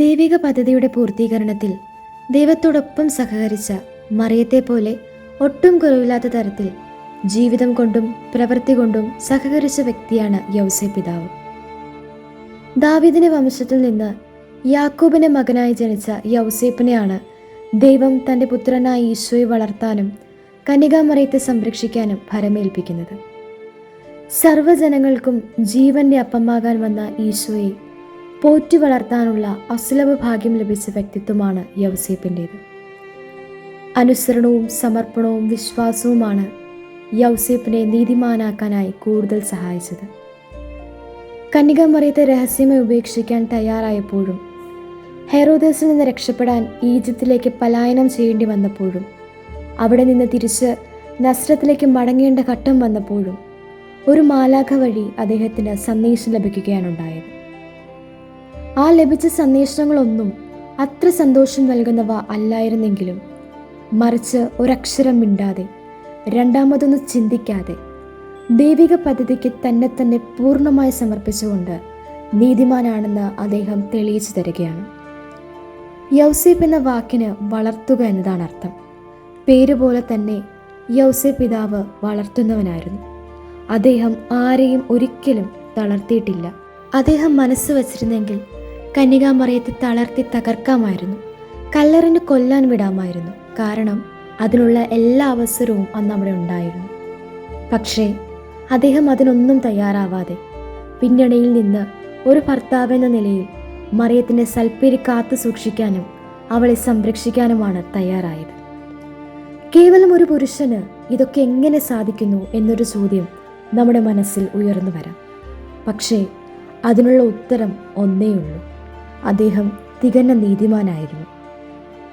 ദൈവിക പദ്ധതിയുടെ പൂർത്തീകരണത്തിൽ ദൈവത്തോടൊപ്പം സഹകരിച്ച മറിയത്തെ പോലെ ഒട്ടും കുറവില്ലാത്ത തരത്തിൽ ജീവിതം കൊണ്ടും പ്രവൃത്തി കൊണ്ടും സഹകരിച്ച വ്യക്തിയാണ് യൗസെ പിതാവ്. ദാവീദിന്റെ വംശത്തിൽ നിന്ന് യാക്കൂബിന്റെ മകനായി ജനിച്ച യൗസേപ്പിനെയാണ് ദൈവം തന്റെ പുത്രനായ ഈശോയെ വളർത്താനും കന്യകാമറിയത്തെ സംരക്ഷിക്കാനും ഭരമേൽപ്പിക്കുന്നത്. സർവജനങ്ങൾക്കും ജീവന്റെ അപ്പമാകാൻ വന്ന ഈശോയെ പോറ്റി വളർത്താനുള്ള അസുലഭ ഭാഗ്യം ലഭിച്ച വ്യക്തിത്വമാണ് യൗസേപ്പിന്റേത് അനുസരണവും സമർപ്പണവും വിശ്വാസവുമാണ് യൗസേപ്പിനെ നീതിമാനാക്കാനായി കൂടുതൽ സഹായിച്ചത്. കന്യകമറിയത്തെ രഹസ്യമായി ഉപേക്ഷിക്കാൻ തയ്യാറായപ്പോഴും ഹെറോദസിൽ നിന്ന് രക്ഷപ്പെടാൻ ഈജിപ്തിലേക്ക് പലായനം ചെയ്യേണ്ടി വന്നപ്പോഴും അവിടെ നിന്ന് തിരിച്ച് നസ്രത്തിലേക്ക് മടങ്ങേണ്ട ഘട്ടം വന്നപ്പോഴും ഒരു മാലാഖ വഴി അദ്ദേഹത്തിന് സന്ദേശം ലഭിക്കുകയാണുണ്ടായത്. ആ ലഭിച്ച സന്ദേശങ്ങളൊന്നും അത്ര സന്തോഷം നൽകുന്നവ അല്ലായിരുന്നെങ്കിലും മറിച്ച് ഒരക്ഷരം മിണ്ടാതെ രണ്ടാമതൊന്ന് ചിന്തിക്കാതെ ദൈവിക പദ്ധതിക്ക് തന്നെ തന്നെ പൂർണമായി സമർപ്പിച്ചുകൊണ്ട് നീതിമാനാണെന്ന് അദ്ദേഹം തെളിയിച്ചു തരികയാണ്. യൗസേപ്പ് എന്ന വാക്കിന് വളർത്തുക എന്നതാണ് അർത്ഥം. പേര് പോലെ തന്നെ യൗസേ പിതാവ് വളർത്തുന്നവനായിരുന്നു. അദ്ദേഹം ആരെയും ഒരിക്കലും തളർത്തിയിട്ടില്ല. അദ്ദേഹം മനസ്സ് വച്ചിരുന്നെങ്കിൽ കന്യകാമറിയത്തെ തളർത്തി തകർക്കാമായിരുന്നു. കല്ലറിന് കൊല്ലാൻ വിടാമായിരുന്നു. കാരണം അതിനുള്ള എല്ലാ അവസരവും അന്ന് അവിടെ ഉണ്ടായിരുന്നു. പക്ഷേ അദ്ദേഹം അതിനൊന്നും തയ്യാറാവാതെ പിന്നണിയിൽ നിന്ന് ഒരു ഭർത്താവെന്ന നിലയിൽ മറിയത്തിന്റെ സൽപ്പേര് കാത്തു സൂക്ഷിക്കാനും അവളെ സംരക്ഷിക്കാനുമാണ് തയ്യാറായത്. കേവലം ഒരു പുരുഷന് ഇതൊക്കെ എങ്ങനെ സാധിക്കുന്നു എന്നൊരു ചോദ്യം നമ്മുടെ മനസ്സിൽ ഉയർന്നു വരാം. പക്ഷേ അതിനുള്ള ഉത്തരം ഒന്നേയുള്ളൂ. അദ്ദേഹം തികഞ്ഞ നീതിമാനായിരുന്നു.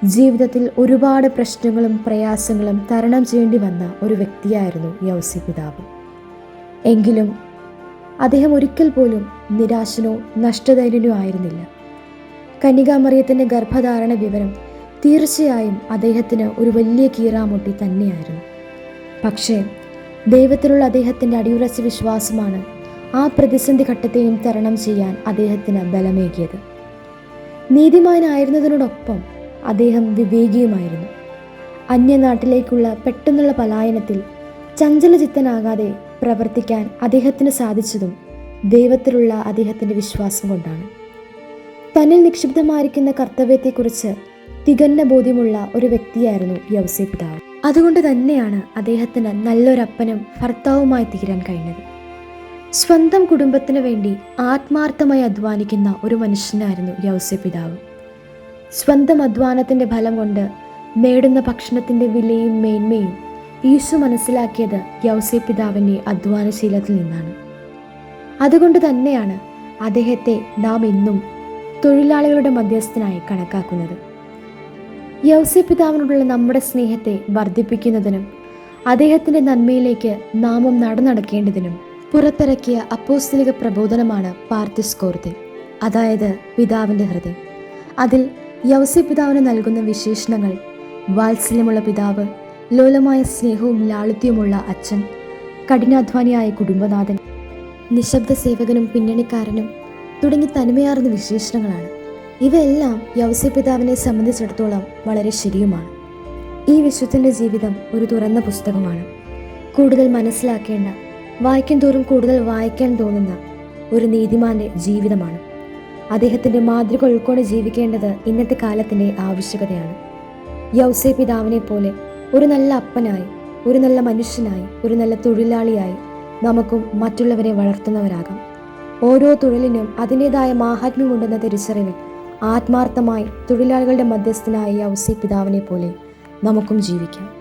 ജീവിതത്തിൽ ഒരുപാട് പ്രശ്നങ്ങളും പ്രയാസങ്ങളും തരണം ചെയ്യേണ്ടി വന്ന ഒരു വ്യക്തിയായിരുന്നു യൗസി പിതാവ്. എങ്കിലും അദ്ദേഹം ഒരിക്കൽ പോലും നിരാശനോ നഷ്ടധൈര്യനോ ആയിരുന്നില്ല. കന്യകാമറിയത്തിന്റെ ഗർഭധാരണ വിവരം തീർച്ചയായും അദ്ദേഹത്തിന് ഒരു വലിയ കീറാമുട്ടി തന്നെയായിരുന്നു. പക്ഷേ ദൈവത്തിലുള്ള അദ്ദേഹത്തിന്റെ അടിയുറച്ച വിശ്വാസമാണ് ആ പ്രതിസന്ധി ഘട്ടത്തെയും തരണം ചെയ്യാൻ അദ്ദേഹത്തിന് ബലമേകിയത്. നീതിമാനായിരുന്നതിനോടൊപ്പം അദ്ദേഹം വിവേകിയുമായിരുന്നു. അന്യനാട്ടിലേക്കുള്ള പെട്ടെന്നുള്ള പലായനത്തിൽ ചഞ്ചലചിത്തനാകാതെ പ്രവർത്തിക്കാൻ അദ്ദേഹത്തിന് സാധിച്ചതും ദൈവത്തിലുള്ള അദ്ദേഹത്തിന്റെ വിശ്വാസം കൊണ്ടാണ്. തന്നിൽ നിക്ഷിപ്തമായിരിക്കുന്ന കർത്തവ്യത്തെക്കുറിച്ച് തികഞ്ഞ ബോധ്യമുള്ള ഒരു വ്യക്തിയായിരുന്നു പിതാവ് അതുകൊണ്ട് തന്നെയാണ് അദ്ദേഹത്തിന് നല്ലൊരപ്പനും ഭർത്താവുമായി തീരാൻ കഴിഞ്ഞത്. സ്വന്തം കുടുംബത്തിന് വേണ്ടി ആത്മാർത്ഥമായി അധ്വാനിക്കുന്ന ഒരു മനുഷ്യനായിരുന്നു യൗസ്യ പിതാവ്. സ്വന്തം അധ്വാനത്തിന്റെ ഫലം കൊണ്ട് നേടുന്ന ഭക്ഷണത്തിന്റെ വിലയും മേന്മയും യേശു മനസ്സിലാക്കിയത് യൗസ്യ പിതാവിന്റെ അധ്വാനശീലത്തിൽ നിന്നാണ്. അതുകൊണ്ട് തന്നെയാണ് അദ്ദേഹത്തെ നാം എന്നും തൊഴിലാളികളുടെ മധ്യസ്ഥനായി കണക്കാക്കുന്നത്. യൗസ്യ പിതാവിനോടുള്ള നമ്മുടെ സ്നേഹത്തെ വർദ്ധിപ്പിക്കുന്നതിനും അദ്ദേഹത്തിന്റെ നന്മയിലേക്ക് നാമം നടന്നടക്കേണ്ടതിനും പുറത്തിറക്കിയ അപ്പോസ്തലിക പ്രബോധനമാണ് പാർത്തിസ് കോർത്തി അതായത് പിതാവിന്റെ ഹൃദയം. അതിൽ യൗസി പിതാവിന് നൽകുന്ന വിശേഷണങ്ങൾ വാത്സല്യമുള്ള പിതാവ് ലോലമായ സ്നേഹവും ലാളിത്യവുമുള്ള അച്ഛൻ കഠിനാധ്വാനിയായ കുടുംബനാഥൻ നിശബ്ദ സേവകനും പിന്നണിക്കാരനും തുടങ്ങി തനിമയാർന്ന വിശേഷണങ്ങളാണ്. ഇവയെല്ലാം യൗസി പിതാവിനെ സംബന്ധിച്ചിടത്തോളം വളരെ ശരിയുമാണ്. ഈ വിശുദ്ധന്റെ ജീവിതം ഒരു തുറന്ന പുസ്തകമാണ്. കൂടുതൽ മനസ്സിലാക്കേണ്ട വായിക്കും തോറും കൂടുതൽ വായിക്കാൻ തോന്നുന്ന ഒരു നീതിമാന്റെ ജീവിതമാണ്. അദ്ദേഹത്തിന്റെ മാതൃക ഉൾക്കൊണ്ട് ജീവിക്കേണ്ടത് ഇന്നത്തെ കാലത്തിന്റെ ആവശ്യകതയാണ്. യൗസെ പിതാവിനെ പോലെ ഒരു നല്ല അപ്പനായി ഒരു നല്ല മനുഷ്യനായി ഒരു നല്ല തൊഴിലാളിയായി നമുക്കും മറ്റുള്ളവരെ വളർത്തുന്നവരാകാം. ഓരോ തൊഴിലിനും അതിന്റെതായ മാഹാത്മ്യമുണ്ടെന്ന തിരിച്ചറിവിൽ ആത്മാർത്ഥമായി തൊഴിലാളികളുടെ മധ്യസ്ഥനായ യൗസേ പിതാവിനെ പോലെ നമുക്കും ജീവിക്കാം.